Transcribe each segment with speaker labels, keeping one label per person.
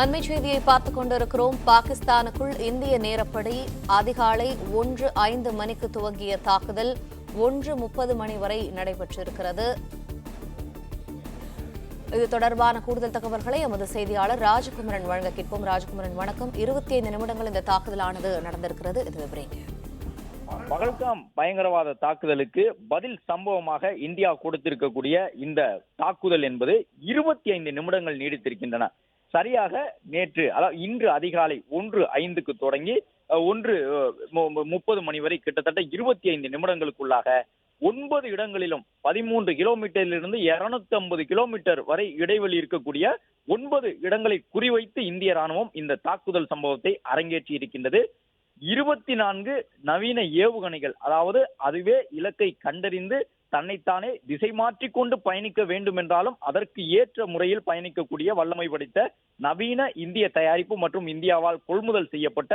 Speaker 1: அண்மை செய்தியை பார்த்துக் கொண்டிருக்கிறோம். பாகிஸ்தானுக்குள் இந்திய நேரப்படி அதிகாலை ஒன்று ஐந்து மணிக்கு துவங்கிய தாக்குதல் ஒன்று முப்பது மணி வரை நடைபெற்றிருக்கிறது. இது தொடர்பான கூடுதல் தகவல்களை எமது செய்தியாளர் ராஜகுமரன் வழங்க கேட்போம். ராஜகுமரன் வணக்கம். இருபத்தி ஐந்து நிமிடங்கள் இந்த தாக்குதலானது நடந்திருக்கிறது. இது விவரிங்க
Speaker 2: பகல்காம் பயங்கரவாத தாக்குதலுக்கு பதில் சம்பவமாக இந்தியா கொடுத்திருக்கக்கூடிய இந்த தாக்குதல் என்பது இருபத்தி ஐந்து நிமிடங்கள் நீடித்திருக்கின்றன. சரியாக நேற்று அதாவது இன்று அதிகாலை ஒன்று ஐந்துக்கு தொடங்கி அஹ், ஒன்று முப்பது மணி வரை கிட்டத்தட்ட இருபத்தி ஐந்து நிமிடங்களுக்குள்ளாக ஒன்பது இடங்களிலும் பதிமூன்று கிலோமீட்டரிலிருந்து இருநூத்தி ஐம்பது கிலோமீட்டர் வரை இடைவெளி இருக்கக்கூடிய ஒன்பது இடங்களை குறிவைத்து இந்திய ராணுவம் இந்த தாக்குதல் சம்பவத்தை அரங்கேற்றி இருக்கின்றது. இருபத்தி நான்கு நவீன ஏவுகணைகள் அதாவது அதுவே இலக்கை கண்டறிந்து தன்னைத்தானே திசை மாற்றிக்கொண்டு பயணிக்க வேண்டும் என்றாலும் அதற்கு ஏற்ற முறையில் பயணிக்கக்கூடிய வல்லமை படைத்த நவீன இந்திய தயாரிப்பு மற்றும் இந்தியாவால் கொள்முதல் செய்யப்பட்ட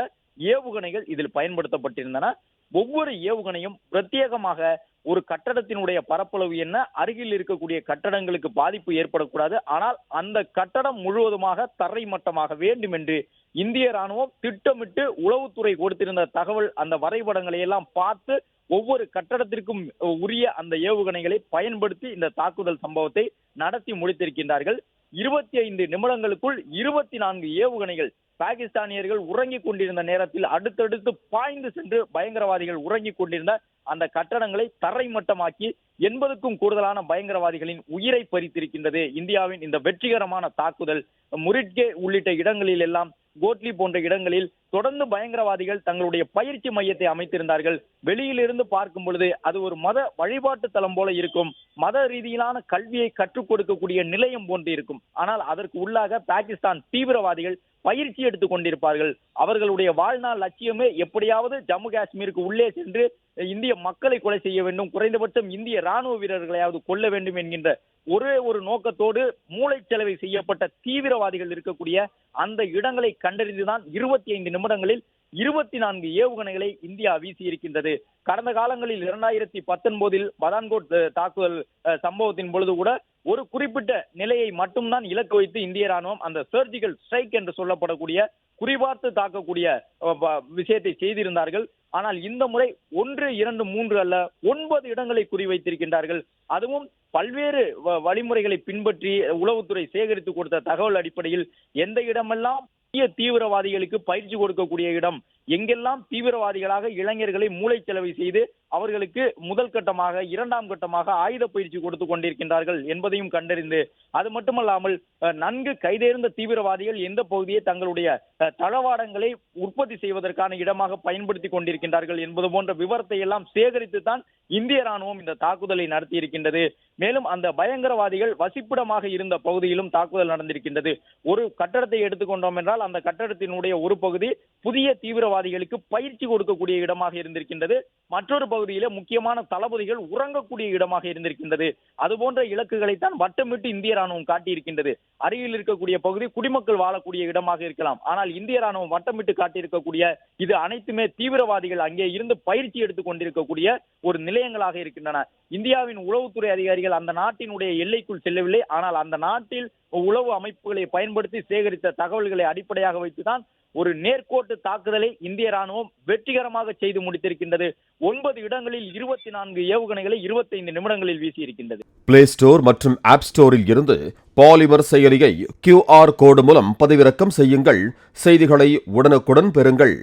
Speaker 2: ஏவுகணைகள் இதில் பயன்படுத்தப்பட்டிருந்தன. ஒவ்வொரு ஏவுகணையும் பிரத்யேகமாக ஒரு கட்டடத்தினுடைய பரப்பளவு என்ன அருகில் இருக்கக்கூடிய கட்டடங்களுக்கு பாதிப்பு ஏற்படக்கூடாது. ஆனால் அந்த கட்டடம் முழுவதுமாக தரை மட்டமாக வேண்டும் என்று இந்திய ராணுவம் திட்டமிட்டு உளவுத்துறை கொடுத்திருந்த தகவல் அந்த வரைபடங்களை எல்லாம் பார்த்து ஒவ்வொரு கட்டடத்திற்கும் உரிய அந்த ஏவுகணைகளை பயன்படுத்தி இந்த தாக்குதல் சம்பவத்தை நடத்தி முடித்திருக்கின்றார்கள். இருபத்தி ஐந்து நிமிடங்களுக்குள் இருபத்தி நான்கு ஏவுகணைகள் பாகிஸ்தானியர்கள் உறங்கிக் கொண்டிருந்த நேரத்தில் அடுத்தடுத்து பாய்ந்து சென்று பயங்கரவாதிகள் உறங்கிக் கொண்டிருந்த அந்த கட்டடங்களை தரைமட்டமாக்கி எண்பதுக்கும் கூடுதலான பயங்கரவாதிகளின் உயிரை பறித்திருக்கின்றது. இந்தியாவின் இந்த வெற்றிகரமான தாக்குதல் முரிட்கே உள்ளிட்ட இடங்களில் எல்லாம் கோட்லி போன்ற இடங்களில் தொடர்ந்து பயங்கரவாதிகள் தங்களுடைய பயிற்சி மையத்தை அமைத்திருந்தார்கள். வெளியிலிருந்து பார்க்கும் பொழுது அது ஒரு மத வழிபாட்டு தலம் போல இருக்கும். மத ரீதியிலான கல்வியை கற்றுக் கொடுக்கக்கூடிய நிலையம் போன்று இருக்கும். ஆனால் அதற்கு உள்ளாக பாகிஸ்தான் தீவிரவாதிகள் பயிற்சி எடுத்துக் கொண்டிருப்பார்கள். அவர்களுடைய வாழ்நாள் லட்சியமே எப்படியாவது ஜம்மு காஷ்மீருக்கு உள்ளே சென்று இந்திய மக்களை கொலை செய்ய வேண்டும் குறைந்தபட்சம் இந்திய ராணுவ வீரர்களையாவது கொல்ல வேண்டும் என்கின்ற ஒரே ஒரு நோக்கத்தோடு மூளைச்சலவை செய்யப்பட்ட தீவிரவாதிகள் இருக்கக்கூடிய அந்த இடங்களை கண்டறிந்துதான் இருபத்தி ஐந்து நிமிடங்களில் இருபத்தி நான்கு ஏவுகணைகளை இந்தியா வீசி இருக்கின்றது கடந்த காலங்களில் இரண்டாயிரத்தி பத்தொன்பதில் பதான்கோட் தாக்குதல் சம்பவத்தின் பொழுது கூட ஒரு குறிப்பிட்ட நிலையை மட்டும்தான் இலக்கு வைத்து இந்திய ராணுவம் அந்த சர்ஜிக்கல் ஸ்ட்ரைக் என்று சொல்லப்படக்கூடிய குறிபார்த்து தாக்கக்கூடிய விஷயத்தை செய்திருந்தார்கள். ஆனால் இந்த முறை ஒன்று இரண்டு மூன்று அல்ல ஒன்பது இடங்களை குறிவைத்திருக்கின்றார்கள். அதுவும் பல்வேறு வ- வழிமுறைகளை பின்பற்றி உளவுத்துறை சேகரித்து கொடுத்த தகவல் அடிப்படையில் எந்த இடமெல்லாம் தீவிரவாதிகளுக்கு பயிற்சி கொடுக்கக்கூடிய இடம் எங்கெல்லாம் தீவிரவாதிகளாக இளைஞர்களை மூளைச்சலவை செய்து அவர்களுக்கு முதல் கட்டமாக இரண்டாம் கட்டமாக ஆயுத பயிற்சி கொடுத்து கொண்டிருக்கின்றார்கள் என்பதையும் கண்டறிந்து அது மட்டுமல்லாமல் நன்கு கைதேர்ந்த தீவிரவாதிகள் எந்த பகுதியை தங்களுடைய தளவாடங்களை உற்பத்தி செய்வதற்கான இடமாக பயன்படுத்தி கொண்டிருக்கின்றார்கள் என்பது போன்ற விவரத்தை எல்லாம் சேகரித்து தான் இந்திய ராணுவம் இந்த தாக்குதலை நடத்தி இருக்கின்றது மேலும் அந்த பயங்கரவாதிகள் வசிப்பிடமாக இருந்த பகுதியிலும் தாக்குதல் நடந்திருக்கின்றது. ஒரு கட்டடத்தை எடுத்துக்கொண்டோம் என்றால் அந்த கட்டடத்தினுடைய ஒரு பகுதி புதிய தீவிரவாதிகளுக்கு பயிற்சி கொடுக்கக்கூடிய இடமாக இருந்திருக்கின்றது. மற்றொரு பகுதியில முக்கியமான தளபதிகள் உறங்கக்கூடிய இடமாக இருந்திருக்கின்றது. அது போன்ற இலக்குகளைத்தான் வட்டமிட்டு இந்திய ராணுவம் காட்டியிருக்கின்றது. அருகில் இருக்கக்கூடிய பகுதி குடிமக்கள் வாழக்கூடிய இடமாக இருக்கலாம். ஆனால் இந்திய ராணுவம் வட்டமிட்டு காட்டியிருக்கக்கூடிய இது அனைத்துமே தீவிரவாதிகள் அங்கே இருந்து பயிற்சி எடுத்துக் கொண்டிருக்கக்கூடிய ஒரு நிலையங்களாக இருக்கின்றன. இந்தியாவின் உளவுத்துறை அதிகாரிகள் அந்த நாட்டினுடைய எல்லைக்குள் செல்லவில்லை. ஆனால் அந்த நாட்டில் உளவு அமைப்புகளை பயன்படுத்தி சேகரித்த தகவல்களை அடிப்படையாக வைத்துதான் ஒரு நேர்கோட்டு தாக்குதலை இந்திய ராணுவம் வெற்றிகரமாக செய்து முடித்திருக்கின்றது. ஒன்பது இடங்களில் இருபத்தி நான்கு ஏவுகணைகளை இருபத்தைந்து நிமிடங்களில் வீசியிருக்கின்றது.
Speaker 3: பிளே ஸ்டோர் மற்றும் ஆப் ஸ்டோரில் இருந்து பாலிமர் செயலியை கியூஆர் கோடு மூலம் பதிவிறக்கம் செய்யுங்கள். செய்திகளை உடனுக்குடன் பெறுங்கள்.